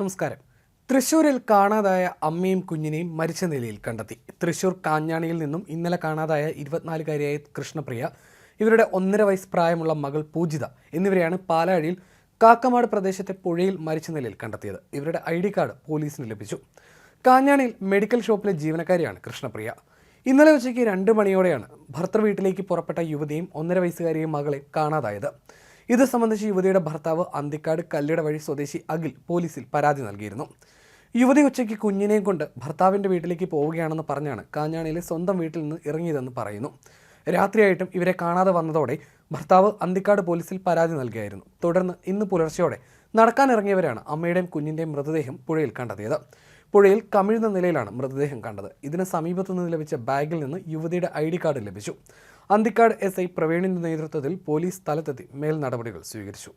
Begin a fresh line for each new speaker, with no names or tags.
നമസ്കാരം. തൃശൂരിൽ കാണാതായ അമ്മയും കുഞ്ഞിനെയും മരിച്ച നിലയിൽ കണ്ടെത്തി. തൃശൂർ കാഞ്ഞാണിയിൽ നിന്നും ഇന്നലെ കാണാതായ ഇരുപത്തിനാലുകാരിയായ കൃഷ്ണപ്രിയ ഇവരുടെ ഒന്നര വയസ്സ് പ്രായമുള്ള മകൾ പൂജിത എന്നിവരെയാണ് പാലാഴിയിൽ കാക്കമാട് പ്രദേശത്തെ പുഴയിൽ മരിച്ച നിലയിൽ കണ്ടെത്തിയത്. ഇവരുടെ ഐ ഡി കാർഡ് പോലീസിന് ലഭിച്ചു. കാഞ്ഞാണിയിൽ മെഡിക്കൽ ഷോപ്പിലെ ജീവനക്കാരിയാണ് കൃഷ്ണപ്രിയ. ഇന്നലെ ഉച്ചയ്ക്ക് രണ്ട് മണിയോടെയാണ് ഭർത്തൃ വീട്ടിലേക്ക് പുറപ്പെട്ട യുവതിയും ഒന്നര വയസ്സുകാരിയും മകളെ കാണാതായത്. ഇത് സംബന്ധിച്ച് യുവതിയുടെ ഭർത്താവ് അന്തിക്കാട് കല്ലിട വഴി സ്വദേശി അഖിൽ പോലീസിൽ പരാതി നൽകിയിരുന്നു. യുവതി ഉച്ചയ്ക്ക് കുഞ്ഞിനെയും കൊണ്ട് ഭർത്താവിന്റെ വീട്ടിലേക്ക് പോവുകയാണെന്ന് പറഞ്ഞാണ് കാഞ്ഞാണിയിലെ സ്വന്തം വീട്ടിൽ നിന്ന് ഇറങ്ങിയതെന്ന് പറയുന്നു. രാത്രിയായിട്ടും ഇവരെ കാണാതെ വന്നതോടെ ഭർത്താവ് അന്തിക്കാട് പോലീസിൽ പരാതി നൽകിയായിരുന്നു. തുടർന്ന് ഇന്ന് പുലർച്ചെയോടെ നടക്കാനിറങ്ങിയവരാണ് അമ്മയുടെയും കുഞ്ഞിന്റെയും മൃതദേഹം പുഴയിൽ കണ്ടെത്തിയത്. പുഴയിൽ കമിഴ്ന്ന നിലയിലാണ് മൃതദേഹം കണ്ടത്. ഇതിന് സമീപത്തു നിന്ന് ലഭിച്ച ബാഗിൽ നിന്ന് യുവതിയുടെ ഐ ഡി കാർഡ് ലഭിച്ചു. അന്തിക്കാട് എസ് ഐ പ്രവീണിന്റെ നേതൃത്വത്തിൽ പോലീസ് സ്ഥലത്തെത്തി. മേൽ നടപടികൾ സ്വീകരിച്ചു.